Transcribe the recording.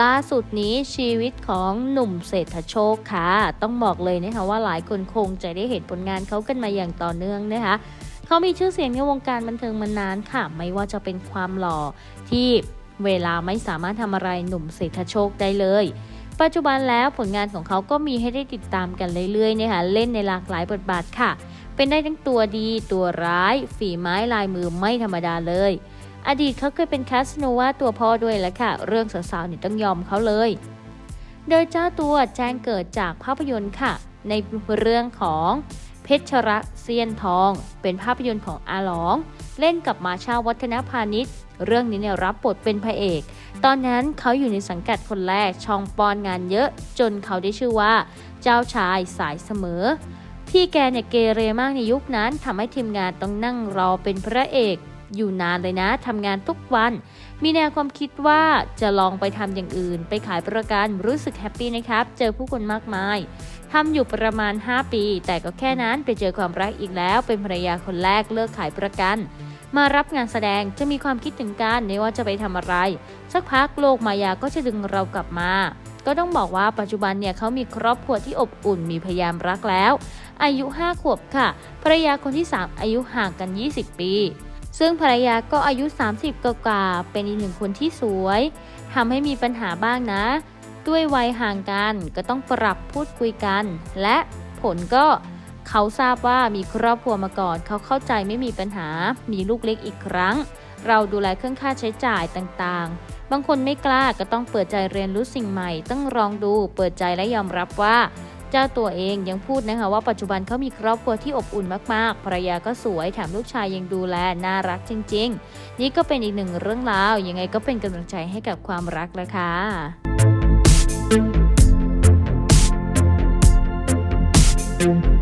ล่าสุดนี้ชีวิตของหนุ่มเศรษฐโชคค่ะ ต้องบอกเลยนะคะว่าหลายคนคงจะได้เห็นผลงานเขากันมาอย่างต่อเนื่องนะคะเขามีชื่อเสียงในวงการบันเทิงมานานค่ะ ไม่ว่าจะเป็นความหล่อที่เวลาไม่สามารถทำอะไรหนุ่มเศรษฐโชคได้เลย ปัจจุบันแล้วผลงานของเขาก็มีให้ได้ติดตามกันเรื่อยๆนะคะเล่นในหลากหลายบทบาทค่ะ เป็นได้ทั้งตัวดีตัวร้าย ฝีไม้ลายมือไม่ธรรมดาเลย อดีตเขาเคยเป็นแคสโนวาตัวพ่อด้วยแหละค่ะ เรื่องสาวๆนี่ต้องยอมเขาเลย โดยเจ้าตัวแจ้งเกิดจากภาพยนตร์ค่ะ ในเรื่องของเพชรระเซียนทอง เป็นภาพยนตร์ของอาหลอง เล่นกับมาชาวัฒนพาณิชย์ เรื่องนี้เนี่ยรับบทเป็นพระเอก ตอนนั้นเขาอยู่ในสังกัดคนแรกช่องปอนงานเยอะ จนเขาได้ชื่อว่า เจ้าชายสายเสมอพี่แกเนี่ยเกเรมากในยุคนั้นทำให้ทีมงานต้องนั่งรอเป็นพระเอก อยู่นานเลยนะทำงานทุกวัน มีแนวความคิดว่าจะลองไปทำอย่างอื่น ไปขายประกันรู้สึกแฮปปี้นะครับ เจอผู้คนมากมายทำอยู่ประมาณ 5 ปี แต่ก็แค่นั้นไปเจอความรักอีกแล้ว เป็นภรรยาคนแรกเลิกขายประกัน มารับงานแสดงจะมีความคิดถึงกันในว่าจะไปทำอะไรสักพักโลกมายาก็จะดึงเรากลับมาก็ต้องบอกว่าปัจจุบันเนี่ยเขามีครอบครัวที่อบอุ่นมีพยายามรักแล้ว อายุ 5 ขวบค่ะภรรยาคนที่ 3 อายุห่างกัน 20 ปี ซึ่งภรรยาก็อายุ 30 กว่าๆเป็นอีกหนึ่งคนที่สวยทำให้มีปัญหาบ้างนะ ด้วยวัยห่างกันก็ต้องปรับพูดคุยกัน และผลก็เขาทราบว่ามีครอบครัวมาก่อน เขาเข้าใจไม่มีปัญหา มีลูกเล็กอีกครั้ง เราดูแลเครื่องค่าใช้จ่ายต่างๆ บางคนไม่กล้าก็ต้องเปิดใจเรียนรู้สิ่งใหม่ ต้องลองดู เปิดใจและยอมรับว่า เจ้าตัวเองยังพูดนะคะว่าปัจจุบันเขามีครอบครัวที่อบอุ่นมากๆ ภรรยาก็สวยแถมลูกชายยังดูแลน่ารักจริง ๆ นี่ก็เป็นอีกหนึ่งเรื่องราวยังไงก็เป็นกำลังใจให้กับความรักนะคะ thank